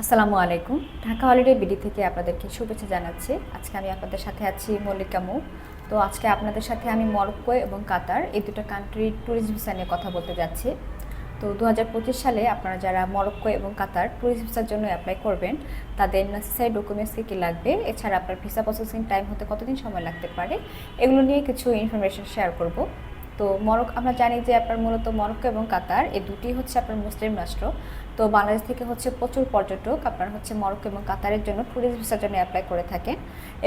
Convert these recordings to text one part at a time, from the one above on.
আসসালামু আলাইকুম। Dhaka holiday BD থেকে আপনাদেরকে শুভেচ্ছা জানাচ্ছি। আজকে আমি আপনাদের সাথে আছি মল্লিকা মু। তো আজকে আপনাদের সাথে আমি মরক্কো এবং কাতার এই দুটো কান্ট্রির ট্যুরিস্ট ভিসা নিয়ে কথা বলতে যাচ্ছি। তো দু হাজার পঁচিশ সালে আপনারা যারা মরক্কো এবং কাতার ট্যুরিস্ট ভিসার জন্য অ্যাপ্লাই করবেন, তাদের নেসেসারি ডকুমেন্টস কী কী লাগবে? এছাড়া আপনার ভিসা প্রসেসিং টাইম হতে কতদিন সময় লাগতে পারে? এগুলো নিয়ে কিছু ইনফরমেশন শেয়ার করব। তো মরক আমরা জানি যে আপনার মূলত মরক্কো এবং কাতার, এই দুটি হচ্ছে আপনার মুসলিম রাষ্ট্র। তো বাংলাদেশ থেকে হচ্ছে প্রচুর পর্যটক আপনার হচ্ছে মরক্কো এবং কাতারের জন্য ট্যুরিস্ট ভিসার জন্য অ্যাপ্লাই করে থাকেন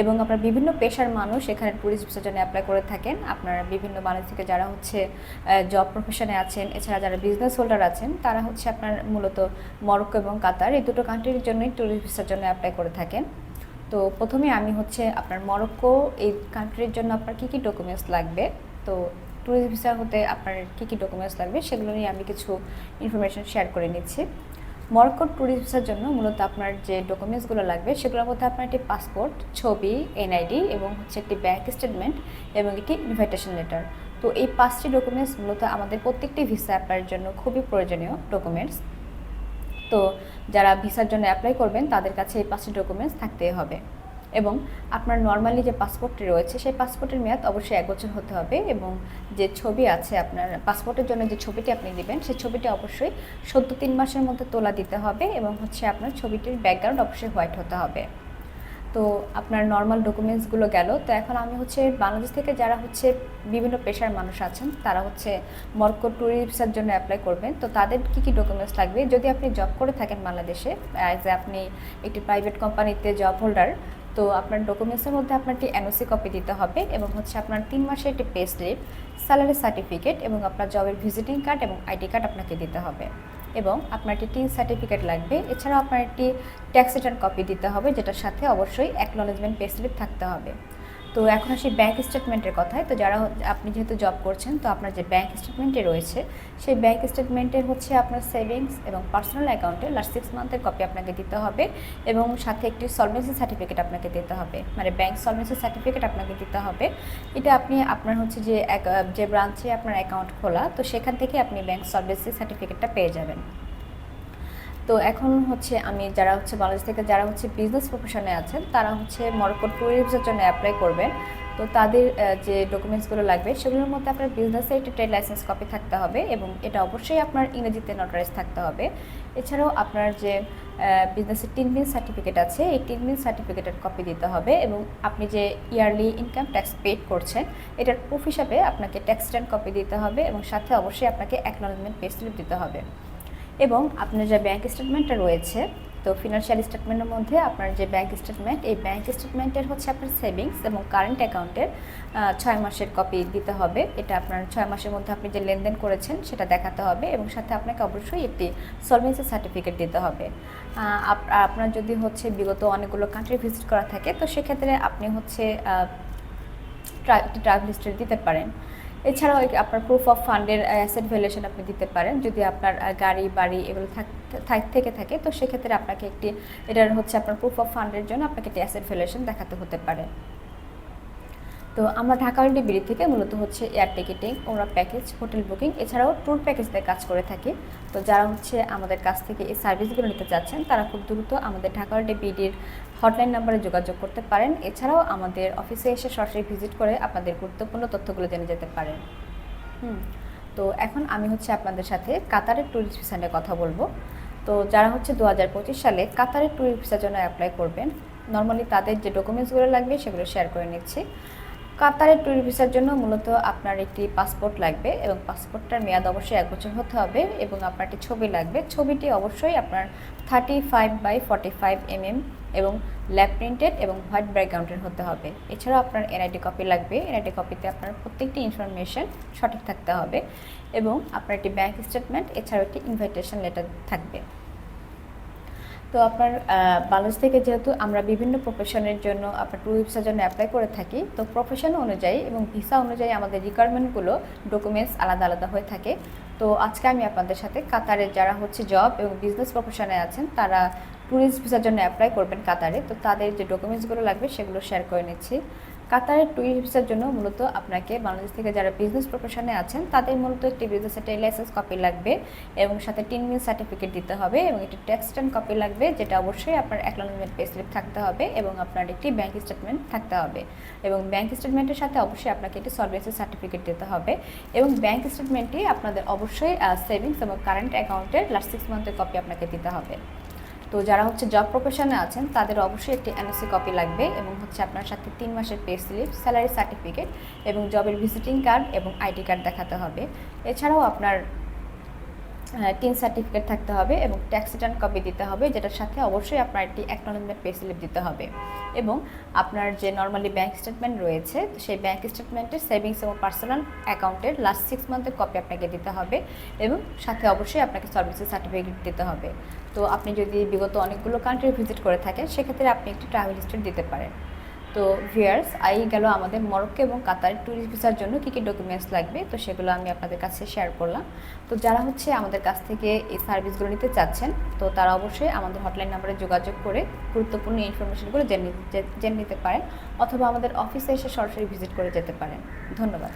এবং আপনার বিভিন্ন পেশার মানুষ এখানে ট্যুরিস্ট ভিসার জন্য অ্যাপ্লাই করে থাকেন। আপনার বিভিন্ন বাংলাদেশ থেকে যারা হচ্ছে জব প্রফেশনে আছেন, এছাড়া যারা বিজনেস হোল্ডার আছেন, তারা হচ্ছে আপনার মূলত মরক্কো এবং কাতার এই দুটো কান্ট্রির জন্যই ট্যুরিস্ট ভিসার জন্য অ্যাপ্লাই করে থাকেন। তো প্রথমে আমি হচ্ছে আপনার মরক্কো এই কান্ট্রির জন্য আপনার কী কী ডকুমেন্টস লাগবে? তো ট্যুরিস্ট ভিসা হতে আপনার কী কী ডকুমেন্টস লাগবে সেগুলো নিয়ে আমি কিছু ইনফরমেশন শেয়ার করে নিচ্ছি। মরক্কো ট্যুরিস্ট ভিসার জন্য মূলত আপনার যে ডকুমেন্টসগুলো লাগবে সেগুলোর মধ্যে আপনার একটি পাসপোর্ট ছবি এনআইডি এবং হচ্ছে একটি ব্যাঙ্ক স্টেটমেন্ট এবং একটি ইনভাইটেশন লেটার তো এই পাঁচটি ডকুমেন্টস মূলত আমাদের প্রত্যেকটি ভিসা অ্যাপ্লাইয়ের জন্য খুবই প্রয়োজনীয় ডকুমেন্টস তো যারা ভিসার জন্য অ্যাপ্লাই করবেন তাদের কাছে এই পাঁচটি ডকুমেন্টস থাকতেই হবে। এবং আপনার নর্মালি যে পাসপোর্টটি রয়েছে, সেই পাসপোর্টের মেয়াদ অবশ্যই এক বছর হতে হবে এবং যে ছবি আছে আপনার পাসপোর্টের জন্য যে ছবিটি আপনি দিবেন সেই ছবিটি অবশ্যই সত্তর তিন মাসের মধ্যে তোলা দিতে হবে এবং হচ্ছে আপনার ছবিটির ব্যাকগ্রাউন্ড অবশ্যই হোয়াইট হতে হবে। তো আপনার নর্মাল ডকুমেন্টসগুলো গেল তো এখন আমি হচ্ছে বাংলাদেশ থেকে যারা হচ্ছে বিভিন্ন পেশার মানুষ আছেন, তারা হচ্ছে মরক্কো ট্যুরিস্টের জন্য অ্যাপ্লাই করবেন। তো তাদের কী কী ডকুমেন্টস লাগবে? যদি আপনি জব করে থাকেন বাংলাদেশে অ্যাজ আপনি একটি প্রাইভেট কোম্পানিতে জব হোল্ডার তো আপনার ডকুমেন্টসের মধ্যে আপনারটি এনওসি কপি দিতে হবে এবং হচ্ছে আপনার তিন মাসের একটি পে স্লিপ স্যালারি সার্টিফিকেট এবং আপনার জবের ভিজিটিং কার্ড এবং আইডি কার্ড আপনাকে দিতে হবে। এবং আপনার একটি টিন সার্টিফিকেট লাগবে। এছাড়াও আপনার একটি ট্যাক্স রিটার্ন কপি দিতে হবে, যেটার সাথে অবশ্যই অ্যাকনোলেজমেন্ট পে স্লিপ থাকতে হবে। তো এখন আসি ব্যাঙ্ক স্টেটমেন্টের কথায়। তো যারা আপনি যেহেতু জব করছেন, তো আপনার যে ব্যাঙ্ক স্টেটমেন্টে রয়েছে, সেই ব্যাঙ্ক স্টেটমেন্টের হচ্ছে আপনার সেভিংস এবং পার্সোনাল অ্যাকাউন্টে লাস্ট সিক্স মান্থের কপি আপনাকে দিতে হবে এবং সাথে একটি সলভেন্সি সার্টিফিকেট আপনাকে দিতে হবে। মানে ব্যাঙ্ক সলভেন্সি সার্টিফিকেট আপনাকে দিতে হবে। এটা আপনি আপনার হচ্ছে যে যে ব্রাঞ্চে আপনার অ্যাকাউন্ট খোলা, তো সেখান থেকে আপনি ব্যাঙ্ক সলভেন্সি সার্টিফিকেটটা পেয়ে যাবেন। তো এখন হচ্ছে আমি যারা হচ্ছে বাংলাদেশ থেকে যারা হচ্ছে বিজনেস প্রফেশনে আছেন, তারা হচ্ছে মরক্কো ট্যুরিজমের জন্য অ্যাপ্লাই করবেন। তো তাদের যে ডকুমেন্টসগুলো লাগবে, সেগুলোর মধ্যে আপনার বিজনেসের একটি ট্রেড লাইসেন্স কপি থাকতে হবে এবং এটা অবশ্যই আপনার ইংরেজিতে নোটারাইজ থাকতে হবে। এছাড়াও আপনার যে বিজনেসের তিন দিন সার্টিফিকেট আছে, এই তিন দিন সার্টিফিকেটের কপি দিতে হবে এবং আপনি যে ইয়ারলি ইনকাম ট্যাক্স পেড করছেন, এটার প্রুফ হিসাবে আপনাকে ট্যাক্স রিটার্ন কপি দিতে হবে এবং সাথে অবশ্যই আপনাকে অ্যাকনোলজমেন্ট পে স্লিপ দিতে হবে। এবং আপনার যে ব্যাঙ্ক স্টেটমেন্টটা রয়েছে, তো ফিনান্সিয়াল স্টেটমেন্টের মধ্যে আপনার যে ব্যাঙ্ক স্টেটমেন্ট এই ব্যাঙ্ক স্টেটমেন্টের হচ্ছে আপনার সেভিংস এবং কারেন্ট অ্যাকাউন্টের ছয় মাসের কপি দিতে হবে। এটা আপনার ছয় মাসের মধ্যে আপনি যে লেনদেন করেছেন, সেটা দেখাতে হবে এবং সাথে আপনাকে অবশ্যই একটি সলভেন্সি সার্টিফিকেট দিতে হবে। আপনার যদি হচ্ছে বিগত অনেকগুলো কান্ট্রি ভিজিট করা থাকে, তো সেক্ষেত্রে আপনি হচ্ছে ট্রাভেল হিস্ট্রি দিতে পারেন। এছাড়াও আপনার প্রুফ অফ ফান্ডের অ্যাসেট ভ্যালুয়েশন আপনি দিতে পারেন। যদি আপনার গাড়ি, বাড়ি এগুলো থেকে, থাকে তো সেক্ষেত্রে আপনাকে একটি, এটার হচ্ছে আপনার প্রুফ অফ ফান্ডের জন্য আপনাকে একটি অ্যাসেট ভ্যালুয়েশন দেখাতে হতে পারে। তো আমরা ঢাকা বিড়ি থেকে মূলত হচ্ছে এয়ার টিকিটিং, ওরা প্যাকেজ, হোটেল বুকিং, এছাড়াও ট্যুর প্যাকেজ দিয়ে কাজ করে থাকি। তো যারা হচ্ছে আমাদের কাছ থেকে এই সার্ভিসগুলো নিতে চাচ্ছেন, তারা খুব দ্রুত আমাদের ঢাকা বিডির হটলাইন নাম্বারে যোগাযোগ করতে পারেন। এছাড়াও আমাদের অফিসে এসে সরাসরি ভিজিট করে আপনাদের গুরুত্বপূর্ণ তথ্যগুলো জেনে যেতে পারেন। হুম, তো এখন আমি হচ্ছে আপনাদের সাথে কাতারের ট্যুরিস্ট ভিসা নিয়ে কথা বলব। তো যারা হচ্ছে দু হাজার পঁচিশ সালে কাতারের ট্যুরিস্ট ভিসার জন্য অ্যাপ্লাই করবেন নর্মালি তাদের যে ডকুমেন্টসগুলো লাগবে সেগুলো শেয়ার করে নিচ্ছি। কাতারের ট্যুর ভিসার জন্য মূলত আপনার একটি পাসপোর্ট লাগবে এবং পাসপোর্টটার মেয়াদ অবশ্যই এক বছর হতে হবে এবং আপনার একটি ছবি লাগবে। ছবিটি অবশ্যই আপনার thirty five by forty five MM এবং ল্যাব প্রিন্টেড এবং হোয়াইট ব্যাকগ্রাউন্ডের হতে হবে। এছাড়াও আপনার এনআইডি কপি লাগবে। এনআইডি কপিতে আপনার প্রত্যেকটি ইনফরমেশন সঠিক থাকতে হবে এবং আপনার একটি ব্যাঙ্ক স্টেটমেন্ট এছাড়াও একটি ইনভাইটেশন লেটার থাকবে। তো আপনার বাংলাদেশ থেকে যেহেতু আমরা বিভিন্ন প্রফেশনের জন্য আপনার ট্যুর ভিসার জন্য অ্যাপ্লাই করে থাকি, তো প্রফেশন অনুযায়ী এবং ভিসা অনুযায়ী আমাদের রিকোয়ারমেন্টগুলো ডকুমেন্টস আলাদা আলাদা হয়ে থাকে। তো আজকে আমি আপনাদের সাথে কাতারের যারা হচ্ছে জব এবং বিজনেস প্রফেশনে আছেন, তারা ট্যুরিস্ট ভিসার জন্য অ্যাপ্লাই করবেন কাতারে। তো তাদের যে ডকুমেন্টসগুলো লাগবে সেগুলো শেয়ার করে নিচ্ছি। কাতারের ট্যুরিস্ট ভিসার জন্য মূলত আপনাকে বাংলাদেশ থেকে যারা বিজনেস প্রফেশনে আছেন, তাদের মূলত একটি বিজনেস একটা লাইসেন্স কপি লাগবে এবং সাথে টিন মিল সার্টিফিকেট দিতে হবে এবং একটি ট্যাক্স রিটার্ন কপি লাগবে, যেটা অবশ্যই আপনার অ্যাকনোলেজমেন্ট পে স্লিপ থাকতে হবে এবং আপনার একটি ব্যাংক স্টেটমেন্ট থাকতে হবে। এবং ব্যাংক স্টেটমেন্টের সাথে অবশ্যই আপনাকে একটি সলভেন্সি সার্টিফিকেট দিতে হবে এবং ব্যাংক স্টেটমেন্টটি আপনাদের অবশ্যই সেভিংস এবং কারেন্ট অ্যাকাউন্টের লাস্ট সিক্স মান্থের কপি আপনাকে দিতে হবে। তো যারা হচ্ছে জব প্রফেশনে আছেন, তাদের অবশ্যই একটি এনওসি কপি লাগবে এবং হচ্ছে আপনার সাথে তিন মাসের পে স্লিপ স্যালারি সার্টিফিকেট এবং জবের ভিজিটিং কার্ড এবং আইডি কার্ড দেখাতে হবে। এছাড়াও আপনার টিন সার্টিফিকেট থাকতে হবে এবং ট্যাক্স রিটার্ন কপি দিতে হবে, যেটার সাথে অবশ্যই আপনার একটি অ্যাকনোলেজমেন্ট পে স্লিপ দিতে হবে। এবং আপনার যে নর্মালি ব্যাংক স্টেটমেন্ট রয়েছে সেই ব্যাংক স্টেটমেন্টের সেভিংস এবং পার্সোনাল অ্যাকাউন্টের লাস্ট সিক্স মান্থের কপি আপনাকে দিতে হবে এবং সাথে অবশ্যই আপনাকে সার্ভিসের সার্টিফিকেট দিতে হবে। তো আপনি যদি বিগত অনেকগুলো কান্ট্রি ভিজিট করে থাকেন, সেক্ষেত্রে আপনি একটি ট্রাভেল হিস্ট্রি দিতে পারেন। তো ভিয়ার্স আই গেল আমাদের মরক্কো এবং কাতার ট্যুরিস্ট ভিসার জন্য কী কী ডকুমেন্টস লাগবে? তো সেগুলো আমি আপনাদের কাছে শেয়ার করলাম। তো যারা হচ্ছে আমাদের কাছ থেকে এই সার্ভিসগুলো নিতে চাচ্ছেন, তো তারা অবশ্যই আমাদের হটলাইন নাম্বারে যোগাযোগ করে গুরুত্বপূর্ণ ইনফরমেশনগুলো জেনে জেনে নিতে পারেন, অথবা আমাদের অফিসে এসে সরাসরি ভিজিট করে যেতে পারেন। ধন্যবাদ।